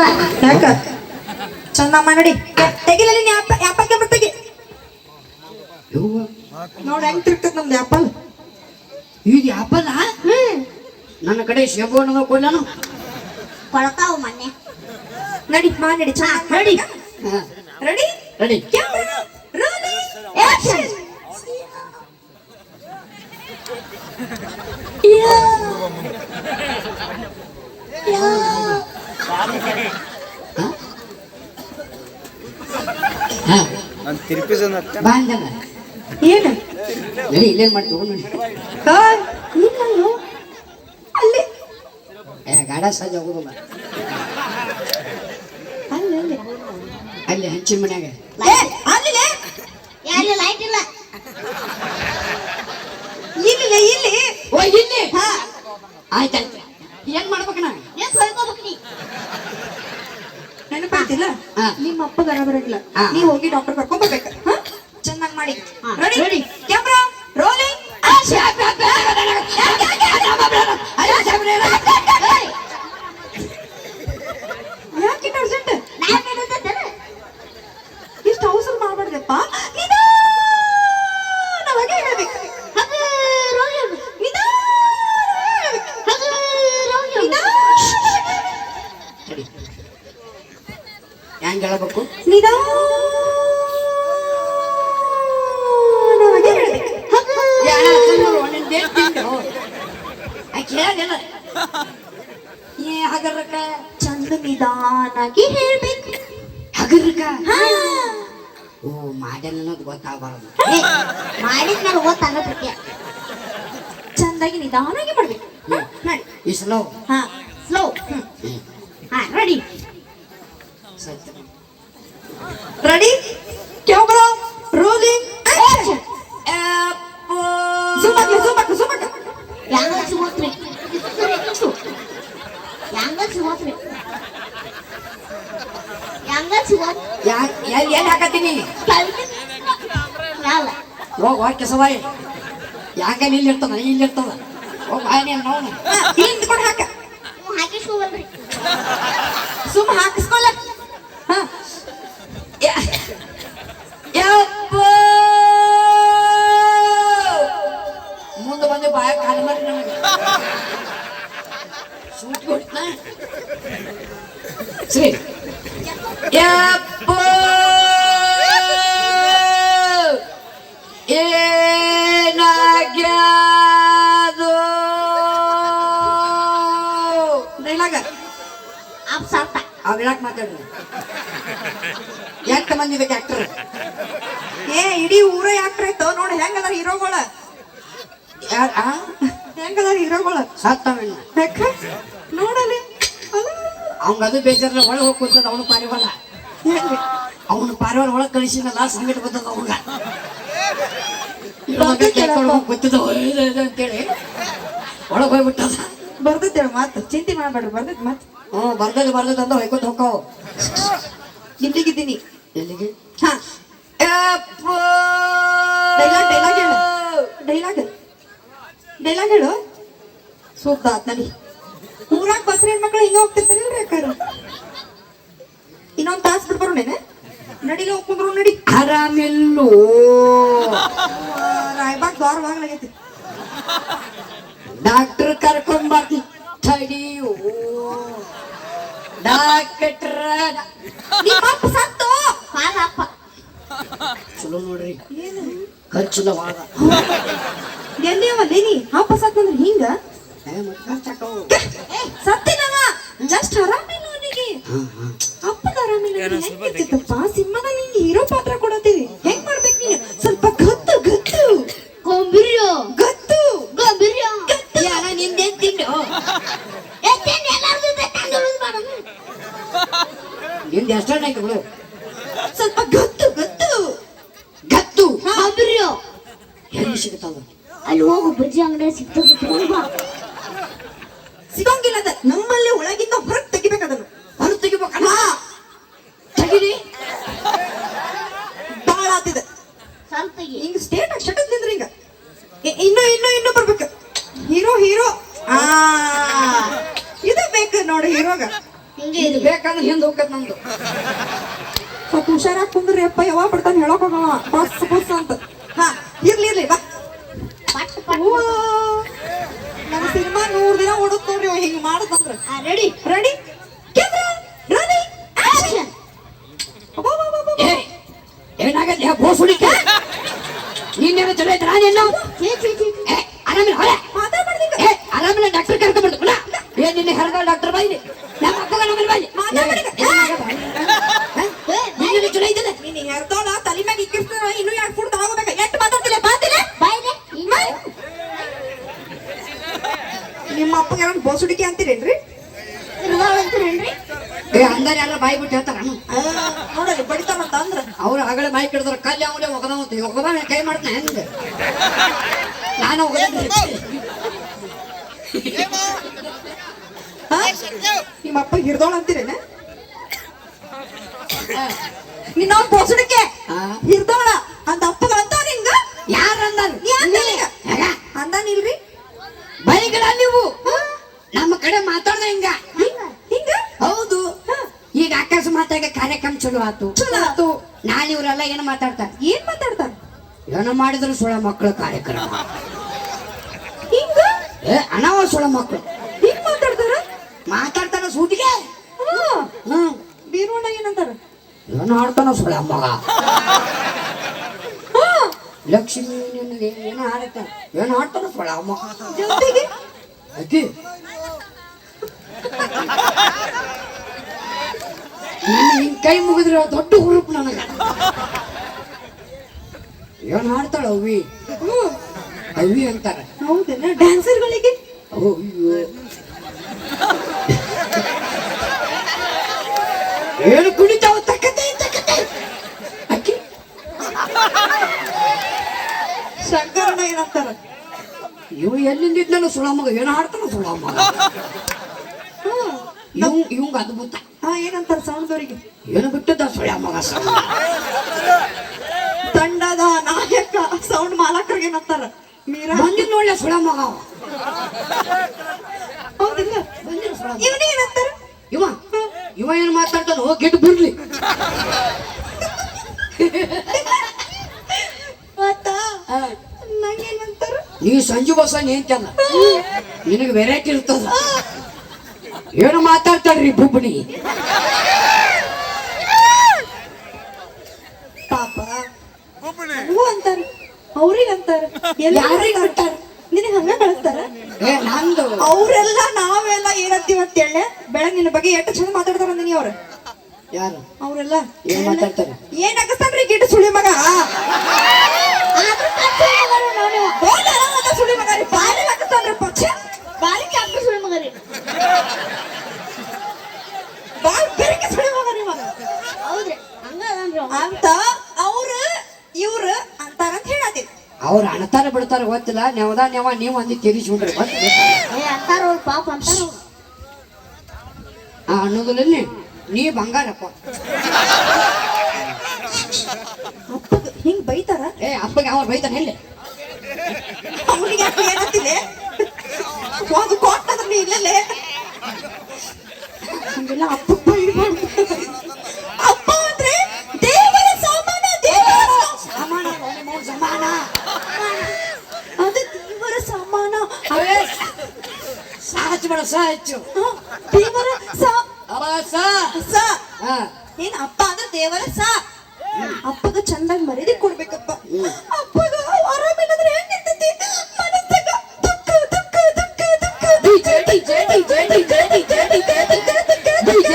ಬರಂಗಿಲ್ಲ ಯಾಕ ಚಂದಮ್ಮ ನೋಡಿ ತೆಗಿಲಲ್ಲಿ ನೀ ಆಪ ಆಪಲ್ ಕ್ಯಾಮ್ರಾ ತೆಗಿ ಯವ್ವ ನೋಡ್ ಹೆಂಗ್ ತಿರ್ಗ್ತದ ನಮ್ದು ಆಪಲ್ ಈಗ ಆಪಲ್ ಹ್ಮ್ ನನ್ನ ಕಡೆ ಶೇಬು ಹಣ್ಣು ಕೊಡ್ಲಾನು ಕೊಳಕಾವು ಮೊನ್ನೆ ನಡಿ ಮಾ ನಡಿ ಚಂದ ready ready ready camera rolling action ಹಾ ನಾನು ತಿರುಪಿಸೋಣ ಬಾ ಅಂದಲ್ಲ ಏನು? ಇಲ್ಲೇನ್ ಕಾಯ್ ಇಲ್ಲಲ್ಲೋ? ಅಲ್ಲಿ? ಗಾಡ ಸಜ್ಜ ಹೋಗುದಿಲ್ಲ ಅಲ್ಲಿ ಅಲ್ಲಿ. ಅಲ್ಲಿ ಹಂಚಿನ ಮನ್ಯಾಗ. ಅಲ್ಲಿ ಯಾರು ಲೈಟ್ ಇಲ್ಲ. ಇಲ್ಲಿ ಇಲ್ಲಿ. ಓ ಇಲ್ಲಿ. ಆಯ್ತಾಯ್ತು. ಏನ್ ಮಾಡ್ಬೇಕು ನಾ ಏನ್ ಹೊಯ್ಕೋಬೇಕು ನೀ ಹಾ. ನಿಮ್ಮ ಅಪ್ಪ ಬರ ಬರಂಗಿಲ್ಲ ನೀವು ನೀ ಹೋಗಿ ಡಾಕ್ಟರ್ ಕರ್ಕೊಂಡ್ ಬರ್ಬೇಕು. ಹಾ? ಚೆನ್ನಾಗಿ ಮಾಡಿ. ರೆಡಿ ಆಕೆ ಹೇಳಿಲ್ಲ ಏ ಹಗರ್ರಕ್ಕ? ಚಂದ ನಿಧಾನಾಗಿ ಹೇಳ್ಬೇಕು. ಹಗರಕ ಓ ಮಾಡ್ಯಾನ ಅನ್ನೋದು ಗೊತ್ತಾಗಬಾರದು. ಮಾಡಿದ್ ನನಗೆ ಗೊತ್ತಾಗತ್ತೆ ಚಂದಾಗಿ ನಿಧಾನಾಗಿ ಮಾಡ್ಬೇಕು. ನಡಿ ಈ ಸ್ಲೋ ಹಾ ಹಾ. ಹೋಗ್ ಕೆಸವಾಯಿ ಯಾಕ ಇಲ್ಲಿ ಇರ್ತದ ಇಲ್ಲಿ ಇರ್ತದ ಹೋಗ್ ಬಾಯ್ ನೀನ್ ಹಿಂಗೆ ಹಾ, ಇಲ್ಲಿ ನಿಂತ್ಕೊಂಡು ಹಾಕ. ಹಾಕಿಸ್ಕೋಬಲ್ರಿ ಸುಮ್ಮ ಹಾಕಿಸ್ಕೊಲ್ಲ. ಹಾ. ಯಾ- ಯಪ್ಪ! ಮುಂದೆ ಬಂದು ಬಾಯ ಕಾಲು ಮಾಡಿ ನನಗೆ ಸೂಟ್ ಕೊಟ್ನ ಸರಿ. ಯಪ್ಪ! ಹೇಳಕ್ ಮಾತಾಡ್ರಿ ಯಾಕೆ ಮಂದಿ ಇದಕ್ಕೆ ಆಕ್ಟರ್ ಏ ಇಡೀ ಊರ ಆಕ್ಟರ್ ಆಯ್ತು. ನೋಡಿ ಹೆಂಗದಾರ ಹೀರೋಗಳ? ಆ? ಹೆಂಗದಾರ ಹೀರೋಗಳ? ಸತ್ತವಣ್ಣ ಯಾಕ? ನೋಡಲಿ. ಅವಂಗ ಅದು ಬೇಜಾರ ಒಳಗೆ ಹೋಗಿ ಕೂತದ ಅವನು ಪಾರಿವಾಳ. ಅವನು ಪಾರಿವಾಳ ಒಳಗೆ ಕಳಿಸಿನಲ್ಲ ಸಂಗಟ ಬರ್ತದ ಅವಂಗ. ಗೊತ್ತಿದ್ದ ಅಂತೇಳಿ. ಒಳಗೆ ಹೋಗ್ಬಿಟ್ಟದ. ಬರ್ದೈತೆ ಮಾತು. ಚಿಂತೆ ಮಾಡ್ಬೇಡ್ರಿ ಬರ್ದೈತೆ ಮಾತು. ಹ್ಞೂ ಬರ್ದದ ಬರ್ದದ ಅಂತ ಹೊಯ್ಕೊತ ಹೋಗ್ತಾವ ಇಲ್ಲಿಗಿದ್ದೀನಿ ಎಲ್ಲಿಗೆ? ಹಾ. ಡೈಲಾಗ್ ಡೈಲಾಗ್ ಹೇಳು. ಡೈಲಾಗ್ ಡೈಲಾಗ್ ಹೇಳು. ಸೂಕ್ತ ಆತ್ ನಡಿ ಊರಾಗ ಬಸ್ರಿ ಹೆಣ್ಮಕ್ಳು ಹಿಂಗ ಹೋಗ್ತಿರ್ತಾರಿಲ್ರಿ ಅಕ್ಕಾರ? ಇನ್ನೊಂದ್ ತಾಸ್ ಬಿಡ್ಬಾರು ನೇನೆ. ನಡಿಲಿ ಹೋಗ್ಕೊಂಡ್ರು ನಡಿ. ಆರಾಮಿಲ್ಲೋ ರಾಯಬಾಗ್ ದ್ವಾರ ಬಾಗ್ಲಾಗೈತಿ ಡಾಕ್ಟರ್ ಕರ್ಕೊಂಡ್ ಬರ್ತಿ ತಡಿಯೋ ಡಾಕ್ಟ್ರ ಸತ್ತು. ಚಲೋ ನೋಡ್ರಿ. ವಾದ ಎಲ್ಲಿ ಅವ ಲೇನಿ ಅಪ್ಪ ಸತ್ತಂದ್ರೆ ಹಿಂಗ. ಸತ್ತಿನವ. ಜಸ್ಟ್ ಆರಾಮಿಲ್ಲ ಅವನಿಗೆ. ಅಪ್ಪಗ ಆರಾಮಿಲ್ಲ ಸಿನಿಮಾದಲ್ಲಿ ಹಿಂಗೆ ಹೀರೋ ಪಾತ್ರ ಕೊಡತ್ತೀವಿ. ನಿಂದ ಎಷ್ಟೊಂದಾಯ್ತು ಬಿಡು. ಸ್ವಲ್ಪ ಗತ್ತು ಗತ್ತು. ಗತ್ತು. ಗೊಂಬಿರಿಯೋ ಎಲ್ಲಿ ಸಿಗ್ತಾವ ಅಲ್ಲಿ ಹೋಗು ಬಜ್ಜಿ ಅಂಗಡಿ ಸಿಗ್ತದೆ ಸಿಗಂಗಿಲ್ಲ ಅದ. ನಮ್ಮಲ್ಲಿ ಒಳಗಿಂದ ಹೊರಗೆ ತೆಗಿಬೇಕು ಅದನ್ನು. ಹೊರ ತೆಗಿಬೇಕಲ್ಲ ತೆಗಿರಿ. ಬಾಳ ಆತಿದೆ. ಸ್ವಲ್ಪ. ಹಿಂಗ್ ಸ್ಟೇಟ್ ಶಟದ್ ನಿಂದ್ರಿ ಹಿಂಗ. ಇನ್ನು ಇನ್ನು ಇನ್ನು ಬರ್ಬೇಕು. ಹೀರೋ ಹೀರೋ ಆ ಇದು ಬೇಕು ನೋಡಿ ಹೀರೋಗ ಇದು ಬೇಕಂದ್ರೆ ಹಿಂದೆ ಹೋಗತ್ ನಮ್ದು ಸ್ವಲ್ಪ ಹುಷಾರಾಗಿ ಕುಂದ್ರಿ ಅಪ್ಪ ಯಾವಾಗ ಬರ್ತಾನೆ ಹೇಳಕ್ ಹೋಗಲ್ಲ. ಬಸ್ ಬಸ್ ಅಂತ. ಹಾ ಇರ್ಲಿ ಇರ್ಲಿ ಬಾ. ನಮ್ಮ ಸಿನಿಮಾ ನೂರ್ ದಿನ ಓಡುತ್ತ ನೋಡ್ರಿ ಅವ್ ಹಿಂಗ್ ಮಾಡದಂದ್ರ. ರೆಡಿ ರೆಡಿ ಏನಾಗತ್ತೆ ಬೋಸುಡಿಕ ನೀನ್ ಚಲೋ ಐತ್ರ ನಾನು ಆರಾಮಿಲ್ಲ ಆರಾಮಿಲ್ಲ ಡಾಕ್ಟರ್ ಕರ್ಕೊಂಡ್ಬರ್ದು ಏನ್ ನಿನ್ನೆ ಹರಗ ಏ ಯಾರ ಬಾಯಿ ಬಿಟ್ಟು ಹೇಳ್ತಾರ. ನೋಡಲಿ ಬಡಿತಾರಂತ ಅಂದ್ರ. ಅವ್ರು ಆಗಲೇ ಬಾಯಿ ಕೆಡ್ದಾರ ಕಲ್ಲಿ ಅವನೇ ಅಂತ. ಒಗದ ಕೈ ಮಾಡ್ತಾನೆ ಹೆಂಗ? ನಾನು? ನಿಮ್ಮ ಅಪ್ಪ ಹಿಡ್ದೋಳ ಅಂತೀರೇನ? ನಿನ್ನ ಪೋಸಡಕ್ಕೆ ಹಿರ್ದೋಳ ಅಂತ ಅಪ್ಪಗ ಅಂತ ನಿಂಗ? ಯಾರ ಅಂದಾನ? ಅಂದಾನಿಲ್ರಿ? ಬೈಗಳ ನೀವು ನಮ್ಮ ಕಡೆ ಮಾತಾಡ್ದ ಹಿಂಗ ಹಿಂಗ ಹೌದು ಈಗ ಅಕಸ್ಮಾತಾಗ ಕಾರ್ಯಕ್ರಮ ಚಲೋ ಆತು. ಚಲೋ ಆತು. ನಾಳೆ ಇವರೆಲ್ಲ ಏನು ಮಾತಾಡ್ತಾರೆ? ಏನ್ ಮಾತಾಡ್ತಾರ? ಏನೋ ಮಾಡಿದ್ರು ಸುಳ ಮಕ್ಕಳ ಕಾರ್ಯಕ್ರಮ. ಹಿಂಗ? ಏ ಅನಾವ ಸುಳ ಮಕ್ಕಳು. ಹಿಂಗ್ ಮಾತಾಡ್ತಾರ? ಮಾತಾಡ್ತಾನ ಸೂಟಿಗೆ? ಹಾ ಹ್ಮ್. ಬೀರೋಣ ಏನಂತಾರ? ಏನೋ ಆಡ್ತಾನ ಸುಳ ಮಗ. ಲಕ್ಷ್ಮಿ ಏನೋ ಆಡತ್ತ ಏನೋ ಆಡ್ತಾನ ಸುಳ ಮಗ. ಜೊತೆಗೆ? ಅಕ್ಕಿ ನನ್ನ ನಿನ್ ಕೈ ಮುಗಿದ್ರೆ ದೊಡ್ಡ ಗ್ರೂಪ್ ನನಗ. ಏನ್ ಹಾಡ್ತಾಳ ಅವಿ. ಅವಿ ಅಂತಾರೆ. ಹೌದಲ್ಲ ಡ್ಯಾನ್ಸರ್ಗಳಿಗೆ ಅಯ್ಯೋ. ಏನು ಕುಣಿತಾವ ತಕ್ಕತೆ ತಕ್ಕತೆ ಅಕ್ಕಿ. ಶಂಕರಣ್ಣ ಏನಂತಾರ? ಇವ್ ಎಲ್ಲಿಂದ ಇದ್ನಲ್ಲ ಸುಳ ಮಗ ಏನು ಹಾಡ್ತಾನ ಸುಳ ಮಗ ಹ್ಮ್. ಇವ್ ಇವಂಗ ಅದ್ಭುತ. ಏನಂತಾರ ಸೌಂಡ್ದವರಿಗೆ ಏನು ಬಿಟ್ಟದ? ಸ್ವಯಂ ಮಗ ತಂಡದ ನಾಯಕ ಸೌಂಡ್ ಮಾಲಕರಿಗೆ ಏನಂತಾರ? ಮೀರ? ಬಂದಿದ್ ನೋಡ್ಲೆ ಸುಳ ಮಗ ಹೌದಿಲ್ಲ? ಏನಂತಾರ? ಇವ ಇವ ಏನ್ ಮಾತಾಡ್ತಾನ ಹೋಗಿ ಗೆಟ್ ಬಿಡ್ಲಿ ನಂಗೇನಂತಾರ? ನೀ ಸಂಜು ಬಸ ನಿಂತಲ್ಲ ನಿನಗೆ ವೆರೈಟಿ ಇರ್ತದ. ಏನು ಮಾತಾಡ್ತಾಳ್ರಿ ಬುಬ್ಬಣಿ ಪಾಪ ಹೂ ಅಂತಾರ ಅವ್ರಿಗೆ ಅಂತಾರ ಯಾರಿಗ್ ಅಂತಾರ? ನಿನಗೆ ಹಂಗ ಕಳಿಸ್ತಾರ? ಏ ನಂದು. ಅವರೆಲ್ಲ ನಾವೆಲ್ಲ ಏನಂತೀವಿ ಅಂತೇಳಿ ಬೆಳಗ್ಗೆ ನಿನ್ನ ಬಗ್ಗೆ ಎಷ್ಟು ಚಂದ ಮಾತಾಡ್ತಾರ ಅಂದಿನಿ ಅವ್ರ. ಯಾರು? ಅವರೆಲ್ಲ ಏನ್ ಮಾತಾಡ್ತಾರೆ? ಏನ್ ಹಾಕಿಸ್ತಾನ್ರಿ ಗಿಡ್ಡ ಸುಳಿ ಮಗ? ಸುಳಿ ಮಗ ರೀ? ಬಾರಿ ಪಕ್ಷ? ಬಾರಿ ಬೆರಕೆ ಸುಳಿ ಮಗ ರೀ ಮಗ ಹೌದ್ರಿ. ಹಂಗ ಅಂತ ಅವ್ರು ಅಣತಾರ ಬಿಡ್ತಾರ ಗೊತ್ತಿಲ್ಲ. ನೆವದ ನೆವ ನೀವು ಅಂದಿ ತಿರುಗಿಸ್ಬಿಡ್ರಿ ಏ ಅಂತಾರ ಪಾಪ ಅಂತಾರ ಅನ್ನೋದಿಲ್ಲ ನೀ ಬಂಗಾರಪ್ಪ ಅಪ್ಪಗ ಹಿಂಗ್ ಬೈತಾರ? ಏ ಅಪ್ಪಗೆ ಅವ್ರು ಬೈತಾನೆ ಎಲ್ಲಿ ಅವನಿಗೆ ಏನಂತಿದೆ? ಒಂದು ಕೊಟ್ಟದ್ರ ಹಂಗೆಲ್ಲ ಸಾಹಚ್ ಬೇಡ ಸಾಹಚ್ಚು ಹ, ದೇವರ ಸ. ಅವ ಸ. ಸ. ಹಾ. ಏನ್ ಅಪ್ಪ ಅಂದ್ರೆ ದೇವರ ಸ. ಅಪ್ಪಗ ಚಂದಾಗಿ ಮರ್ಯಾದೆ ಕೊಡ್ಬೇಕಪ್ಪ. ಅಪ್ಪಗ ಆರಾಮಿಲ್ಲಂದ್ರೆ ಹೆಂಗಿರ್ತೈತಿ ಮನಸ್ಸಾಗ ದುಃಖ ದುಃಖ ದುಃಖ ದುಃಖ DJ, DJ, DJ, DJ, DJ, DJ, DJ,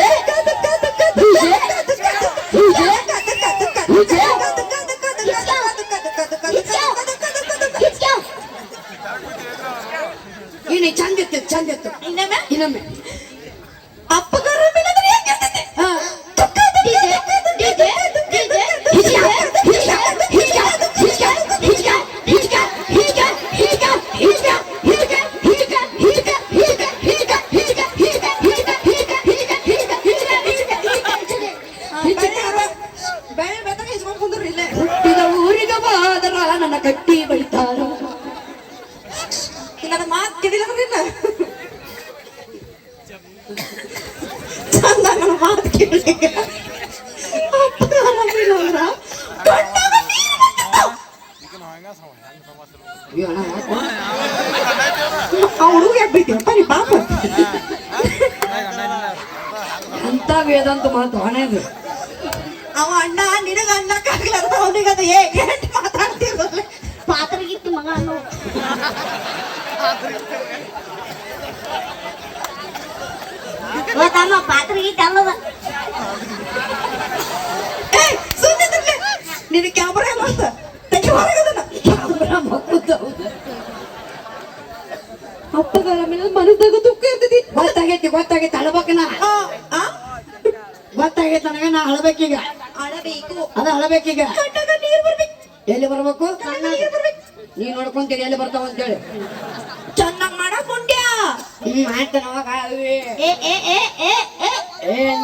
ಕಿಚ್ಕ್ಯಾವ್. ಇನ್ನು ಚಂದ ಇತ್ತು ಚಂದ ಇತ್ತು ಇನ್ನೊಮ್ಮೆ ಇನ್ನೊಮ್ಮೆ ಹುಡುಗ ಬೈತೀವಪ್ಪ ನೀ ಪಾಪ ಅಂತ ವೇದಾಂತ ಮಾತು ಹಣೆದು ಅವ ಅಣ್ಣ ನಿನಗ ಅನ್ನಕ್ಕಾಗ್ಲಾರ ಅವನಿಗೆ ಅದು ಏ ಏಟ್ ಮಾತಾಡ್ತಿರೋಲ್ಲ ಪಾತ್ರಗಿತ್ತಿ ಮಗ ಅನ್ನೋ ಪಾತ್ರಗಿತ್ತಿ ಏ ಸುಮ್ಮನೆ ನಿನಗೆ ಕ್ಯಾಮ್ರಾ ಮಾತ ತೆಗಿ ಹೊರಗದನ ಅಪ್ಪಗ ಮೇಲೆ ಮನಸ್ಸಾಗ ದುಃಖ ಇರ್ತೈತಿ. ಗೊತ್ತಾಗೈತಿ ಗೊತ್ತಾಗೈತಿ ಅಳ್ಬೇಕನ? ಗೊತ್ತಾಗೈತಿ ನನಗ ನಾ ಅಳಬೇಕೀಗ. ಅಳಬೇಕು. ಅದ ಅಳಬೇಕೀಗ. ಕಣ್ಣಾಗ ನೀರ್ ಬರ್ಬೇಕು. ಎಲ್ಲಿ ಬರ್ಬೇಕು? ನೀ ನೋಡ್ಕೊಂತೀರಿ ಎಲ್ಲಿ ಬರ್ತಾವ ಅಂತೇಳಿ. ಚೆನ್ನಾಗ್ ಮಾಡಕ್ ಮುಂಡ್ಯ. ಮಾಡ್ತಾನ ಏ ಏ ಏ ಏ ಏ.